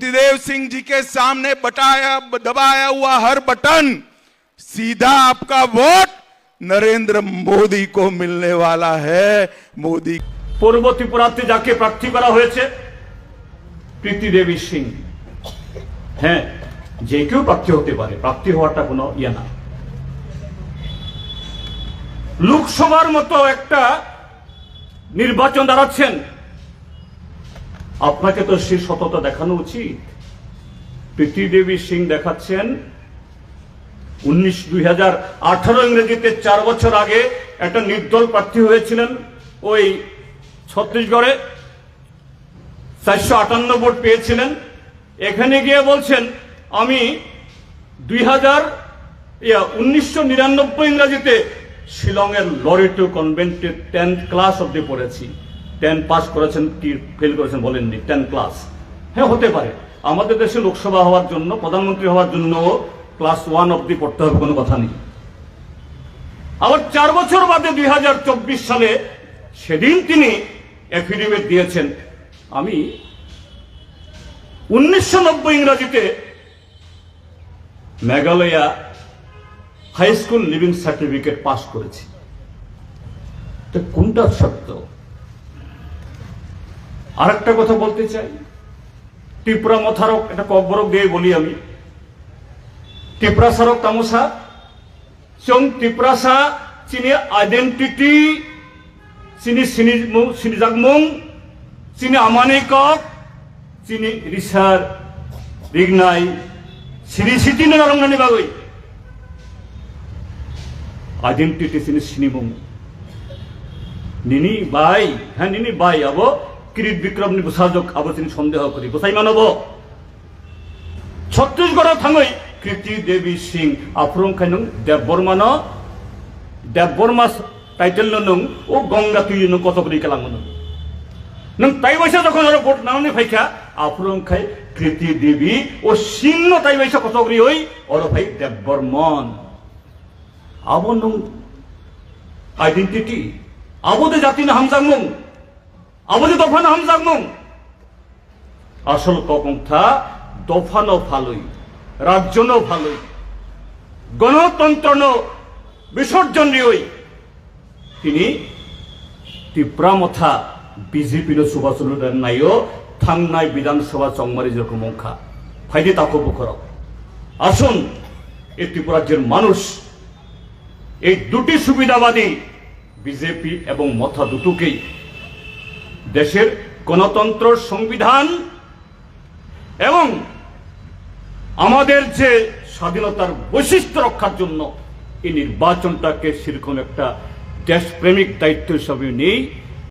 प्रीतिदेव सिंह जी के सामने बटाया दबाया हुआ हर बटन सीधा आपका वोट नरेंद्र मोदी को मिलने वाला है मोदी পূর্ব ত্রিপুরাতে যাকে প্রার্থী করা হয়েছে প্রীতি দেবী সিং হ্যাঁ যে কেউ প্রার্থী হতে পারে প্রার্থী হওয়াটা কোনো ইয়ে না লোকসভার মতো একটা নির্বাচন দাঁড়াচ্ছেন আপনাকে তো সে সততা দেখানো উচিত। প্রীতি দেবী সিং দেখাচ্ছেন। উনিশ দুই হাজার আঠারো ইংরেজিতে চার বছর আগে একটা নির্দল প্রার্থী হয়েছিলেন ওই ছত্তিশগড়ে। চারশো আটান্ন ভোট পেয়েছিলেন। এখানে গিয়ে বলছেন, আমি দুই হাজার, ইয়া, উনিশশো নিরানব্বই ইংরাজিতে শিলংয়ের লরিটো কনভেন্টে টেন্থ ক্লাস অব্দি পড়েছি। টেন পাস করেছেন কি ফেল করেছেন বলেননি টেন ক্লাস হ্যাঁ হতে পারে। আমাদের দেশে লোকসভা হওয়ার জন্য, প্রধানমন্ত্রী হওয়ার জন্য ক্লাস ওয়ান অব্দি পড়তে হবে, কোনো কথা নেই। আবার চার বছর বাদে দুই হাজার চব্বিশ সালে সেদিন তিনি এফিডেভিট দিয়েছেন। আমি উনিশশো নব্বই ইংরাজিতে Meghalaya high school leaving certificate pass করেছি। তো কোনটা সত্য? আরেকটা কথা বলতে চাই। ত্রিপুরা মথারক, এটা কব্বরক দিয়ে বলি আমি। ত্রিপুরা সারক তামসা চং ত্রিপুরাসা চিনি আইডেন্টিটি চিনি চিনি চিনিজাকমুং চিনি আমানিকক চিনি রিসার রিগনাই সিনি সিটিনে নারংনানি বাগৈ আইডেন্টিটি চিনি চিনিমুং নিনি বাই হ্যাঁ নিনি বাই, আব। কিরিট বিক্রম নি বুসাজক আব চিনি সন্দেহ করি। বুসাই মানব ছত্তিশগড় থাঙৈ কৃতি দেবী সিং আফরং খাইনং দেব বর্মান দেব বর্মা টাইটেল নং ও গঙ্গা তুই নং কত করি কেলাং নং নং তাই বৈশা যখন ওরা ভোট নামনি ফাইখা আফরং খাই কৃতি দেবী ও সিংহ তাই বৈশা কত করি হই ওর ভাই দেব বর্মন আবো নং আইডেন্টিটি আবদে জাতি না হামজাংমুং আবদে দফা না হামজাংমুং আসল কপন্থা দফানো ভালোই রাজ্যনো ভালোই গণতন্ত্রনো বিসর্জনীয় তিনি তীব্রামথা বিজেপির সুভাষচন্দ্র নাইও থাংনাই বিধানসভা চংমারি যেরকম অংখা ফাইদে তাকে বুখর। আসুন এই ত্রিপুরাজ্যের মানুষ, এই দুটি সুবিধাবাদী বিজেপি এবং মথা দুটোকেই দেশের গণতন্ত্র সংবিধান এবং আমাদের যে স্বাধীনতার বৈশিষ্ট্য রক্ষার জন্য এই নির্বাচনটাকে সেরকম একটা দেশপ্রেমিক দায়িত্ব হিসাবে নেই।